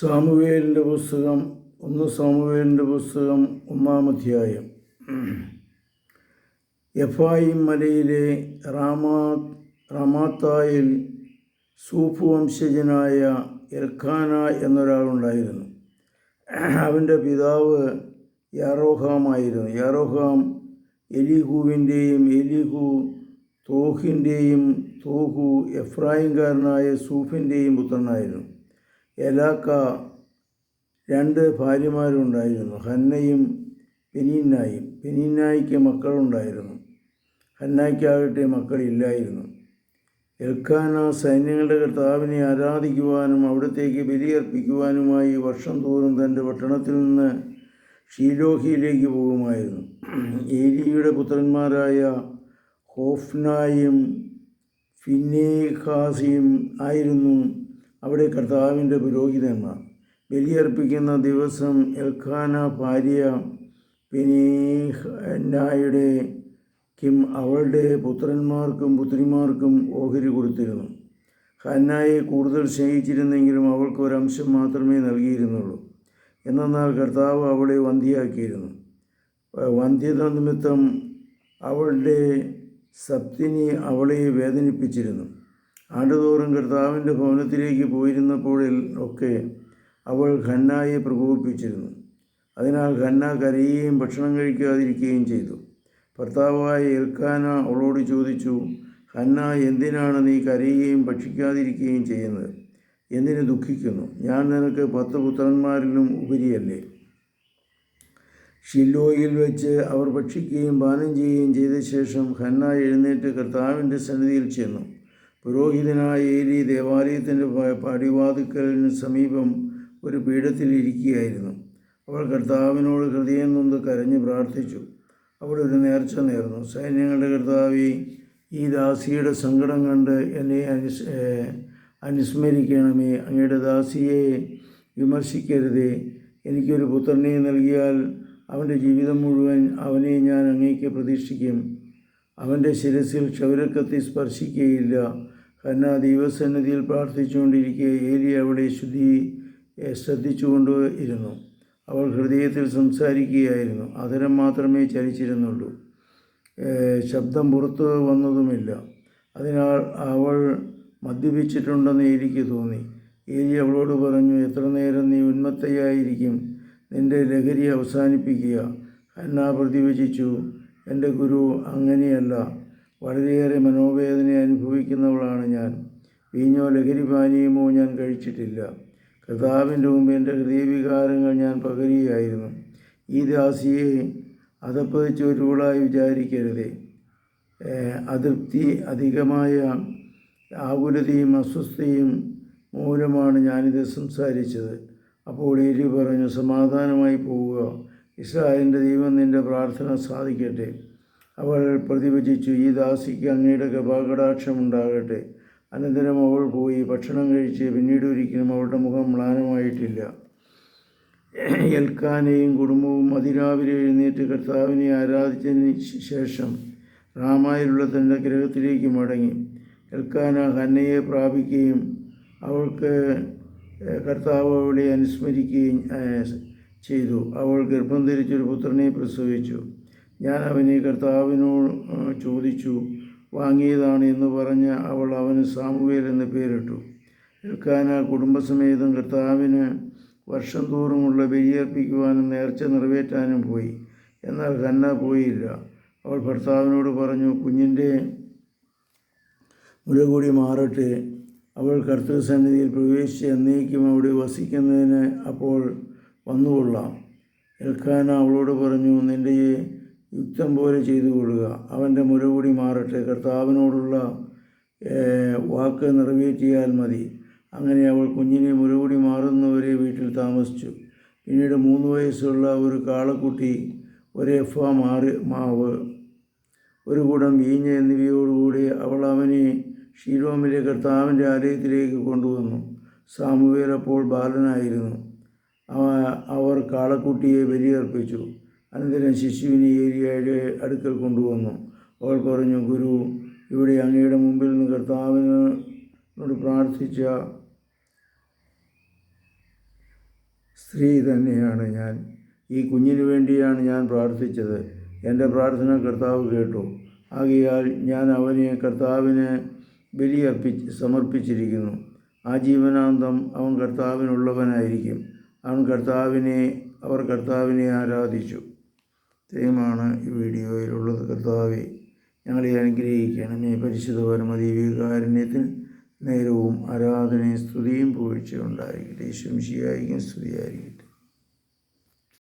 സാമുവേലിന്റെ പുസ്തകം ഒന്ന് സാമുവേലിന്റെ പുസ്തകം ഒന്നാം അധ്യായം. എഫായിം മലയിലെ റാമാ റമാത്തായിൽ സൂഫ് വംശജനായ എൽഖാന എന്നൊരാളുണ്ടായിരുന്നു. അവന്റെ പിതാവ് യാറോഹാമായിരുന്നു യാറോഹാം എലിഹുവിന്റെയും എലിഹു തോഹിന്റെയും തോഹു എഫ്രായിംകാരനായ സൂഫിന്റെയും പുത്രനായിരുന്നു. എലാക്ക രണ്ട് ഭാര്യമാരുണ്ടായിരുന്നു. ഹന്നയും പെനീന്നായും. പെനീന്നായിക്ക് മക്കളുണ്ടായിരുന്നു. ഹന്നായ്ക്കാകട്ടെ മക്കളില്ലായിരുന്നു. എൽഖാന സൈന്യങ്ങളുടെ കർത്താവിനെ ആരാധിക്കുവാനും അവിടത്തേക്ക് ബലിയർപ്പിക്കുവാനുമായി വർഷം തോറും തന്റെ പട്ടണത്തിൽ നിന്ന് ഷീലോഹിയിലേക്ക് പോകുമായിരുന്നു. ഏലിയുടെ പുത്രന്മാരായ ഹോഫ്നായും ഫിന്നേഖാസിയും ആയിരുന്നു. അവിടെ കർത്താവിന്റെ പുരോഹിതന്മാർ. ബലിയർപ്പിക്കുന്ന ദിവസം എൽഖാന ഭാര്യ പെനീഹനായുടെ കിം അവളുടെ പുത്രന്മാർക്കും പുത്രിമാർക്കും ഓഹരി കൊടുത്തിരുന്നു. ഹന്നായെ കൂടുതൽ സ്നേഹിച്ചിരുന്നെങ്കിലും അവൾക്ക് ഒരംശം മാത്രമേ നൽകിയിരുന്നുള്ളൂ. എന്നാൽ കർത്താവ് അവളെ വന്ധ്യയാക്കിയിരുന്നു. വന്ധ്യത നിമിത്തം അവളുടെ സപ്തിനി അവളെ വേദനിപ്പിച്ചിരുന്നു. ആണ്ടുതോറും കർത്താവിന്റെ ഭവനത്തിലേക്ക് പോയിരുന്നപ്പോഴിൽ ഒക്കെ അവൾ ഖന്നായെ പ്രകോപിപ്പിച്ചിരുന്നു. അതിനാൽ ഖന്ന കരയുകയും ഭക്ഷണം കഴിക്കാതിരിക്കുകയും ചെയ്തു. ഭർത്താവായ എൽക്കാന അവളോട് ചോദിച്ചു ഖന്ന എന്തിനാണ് നീ കരയുകയും ഭക്ഷിക്കാതിരിക്കുകയും ചെയ്യുന്നത്? എന്തിന് ദുഃഖിക്കുന്നു? ഞാൻ നിനക്ക് പത്ത് പുത്രന്മാരിലും ഉപരിയല്ലേ. ഷില്ലോയിൽ വെച്ച് അവർ ഭക്ഷിക്കുകയും പാനം ചെയ്യുകയും ചെയ്ത ശേഷം ഖന്ന എഴുന്നേറ്റ് കർത്താവിന്റെ സന്നിധിയിൽ ചെന്നു. പുരോഹിതനായ ഏലി ദേവാലയത്തിന്റെ പടിവാതിക്കലിന് സമീപം ഒരു പീഠത്തിലിരിക്കുകയായിരുന്നു. അവൾ കർത്താവിനോട് ഹൃദയം നൊന്ന് കരഞ്ഞ് പ്രാർത്ഥിച്ചു. അവിടെ ഒരു നേർച്ച നേർന്നു. സൈന്യങ്ങളുടെ കർത്താവി ഈ ദാസിയുടെ സങ്കടം കണ്ട് എന്നെ അനുസ് അനുസ്മരിക്കണമേ. അങ്ങയുടെ ദാസിയെ വിമർശിക്കരുതേ. എനിക്കൊരു പുത്രനെ നൽകിയാൽ അവന്റെ ജീവിതം മുഴുവൻ അവനെ ഞാൻ അങ്ങേക്ക് പ്രതീക്ഷിക്കും. അവന്റെ ശിരസിൽ ക്ഷൗരക്കത്തി സ്പർശിക്കുകയില്ല ഹന്ന ദൈവസന്നിധിയിൽ പ്രാർത്ഥിച്ചുകൊണ്ടിരിക്കെ ഏലി അവിടെ ശുദ്ധി ശ്രദ്ധിച്ചുകൊണ്ട് ഇരുന്നു അവൾ ഹൃദയത്തിൽ സംസാരിക്കുകയായിരുന്നു. അതരം മാത്രമേ ചലിച്ചിരുന്നുള്ളൂ. ശബ്ദം പുറത്തു വന്നതുമില്ല. അതിനാൽ അവൾ മദ്യപിച്ചിട്ടുണ്ടെന്ന് എനിക്ക് തോന്നി. ഏലി അവളോട് പറഞ്ഞു എത്ര നേരം നീ ഉന്മത്തയായിരിക്കും? നിന്റെ ലഹരി അവസാനിപ്പിക്കുക. ഹന്ന പ്രതിവചിച്ചു എന്റെ ഗുരു അങ്ങനെയല്ല. വളരെയേറെ മനോവേദന അനുഭവിക്കുന്നവളാണ് ഞാൻ. വീഞ്ഞോ ലഹരിപാനീയമോ ഞാൻ കഴിച്ചിട്ടില്ല. കർത്താവിന്റെ മുമ്പ് എന്റെ ഹൃദയവികാരങ്ങൾ ഞാൻ പകരുകയായിരുന്നു. ഈ ദാസിയെ അതപ്പതിച്ച് ഒരുവളായി വിചാരിക്കരുതേ. അതൃപ്തി അധികമായ ആകുലതയും അസ്വസ്ഥയും മൂലമാണ് ഞാനിത് സംസാരിച്ചത്. അപ്പോൾ ഏലി പറഞ്ഞു സമാധാനമായി പോവുക. ഇസ്രായേലിന്റെ ദൈവം നിന്റെ പ്രാർത്ഥന സാധിക്കട്ടെ. അവൾ പ്രതിഭജിച്ചു ഈ ദാസിക്ക് അങ്ങയുടെ കൃപാകടാക്ഷമുണ്ടാകട്ടെ അനന്തരം അവൾ പോയി ഭക്ഷണം കഴിച്ച് പിന്നീട് ഒരിക്കലും അവളുടെ മുഖം മ്ലാനമായിട്ടില്ല. എൽക്കാനെയും കുടുംബവും അതിരാവിലെ എഴുന്നേറ്റ് കർത്താവിനെ ആരാധിച്ചതിന് ശേഷം റാമായിലുള്ള തന്റെ ഗ്രഹത്തിലേക്ക് മടങ്ങി. എൽക്കാന ഹന്നയെ പ്രാപിക്കുകയും അവൾക്ക് കർത്താവ് അവളെ അനുസ്മരിക്കുകയും ചെയ്തു. അവൾ ഗർഭം ധരിച്ചൊരു പുത്രനെ പ്രസവിച്ചു. ഞാൻ അവനെ കർത്താവിനോട് ചോദിച്ചു വാങ്ങിയതാണ് എന്ന് പറഞ്ഞ് അവൾ അവന് സാമുവേൽ എന്ന് പേരിട്ടു. എൽക്കാന കുടുംബസമേതം കർത്താവിന് വർഷം തോറുമുള്ള ബലിയർപ്പിക്കുവാനും നേർച്ച നിറവേറ്റാനും പോയി. എന്നാൽ ഹന്ന പോയില്ല. അവൾ ഭർത്താവിനോട് പറഞ്ഞു കുഞ്ഞിന്റെ മുല കൂടി മാറട്ടെ. അവൾ കർത്തൃസന്നിധിയിൽ പ്രവേശിച്ച് എന്നേക്കും അവിടെ വസിക്കുന്നതിന് അപ്പോൾ വന്നുകൊള്ളാം. എൽക്കാന അവളോട് പറഞ്ഞു നിന്റെ യുക്തം പോലെ ചെയ്തു കൊള്ളുക. അവന്റെ മുല കൂടി മാറട്ടെ. കർത്താവിനോടുള്ള വാക്ക് നിറവേറ്റിയാൽ മതി. അങ്ങനെ അവൾ കുഞ്ഞിനെ മുലകൂടി മാറുന്നവരെ വീട്ടിൽ താമസിച്ചു. പിന്നീട് മൂന്ന് വയസ്സുള്ള ഒരു കാളക്കുട്ടി ഒരു എഫ മാറി മാവ് ഒരു കൂടം വീഞ്ഞ് എന്നിവയോടുകൂടി അവൾ അവനെ ഷീലോമിലെ കർത്താവിന്റെ ആലയത്തിലേക്ക് കൊണ്ടുവന്നു. സാമുവേൽ അപ്പോൾ ബാലനായിരുന്നു. അവർ കാളക്കുട്ടിയെ ബലിയർപ്പിച്ചു. അനന്തരം ശിശുവിനെ ഏരിയയുടെ അടുക്കൽ കൊണ്ടുവന്നു. അവൾ പറഞ്ഞു ഗുരു ഇവിടെ അങ്ങയുടെ മുമ്പിൽ നിന്ന് കർത്താവിനോട് പ്രാർത്ഥിച്ച സ്ത്രീ തന്നെയാണ് ഞാൻ. ഈ കുഞ്ഞിന് വേണ്ടിയാണ് ഞാൻ പ്രാർത്ഥിച്ചത്. എന്റെ പ്രാർത്ഥന കർത്താവ് കേട്ടു. ആകയാൽ ഞാൻ അവനെ കർത്താവിന് ബലിയർപ്പിച്ച് സമർപ്പിച്ചിരിക്കുന്നു. ആ ആജീവനാന്തം അവൻ കർത്താവിനുള്ളവനായിരിക്കും. അവൻ കർത്താവിനെ അവർ കർത്താവിനെ ആരാധിച്ചു. ഇത്രയുമാണ് ഈ വീഡിയോയിലുള്ളത്. കർത്താവെ ഞങ്ങളെ അനുഗ്രഹിക്കണമേ. പരിശുദ്ധ പരമദീവികാരുണ്യത്തിന് നേരവും ആരാധനയും സ്തുതിയും പൂഴ്ചയുണ്ടായിരിക്കട്ടെ ശംശിയായിരിക്കും സ്തുതിയായിരിക്കട്ടെ.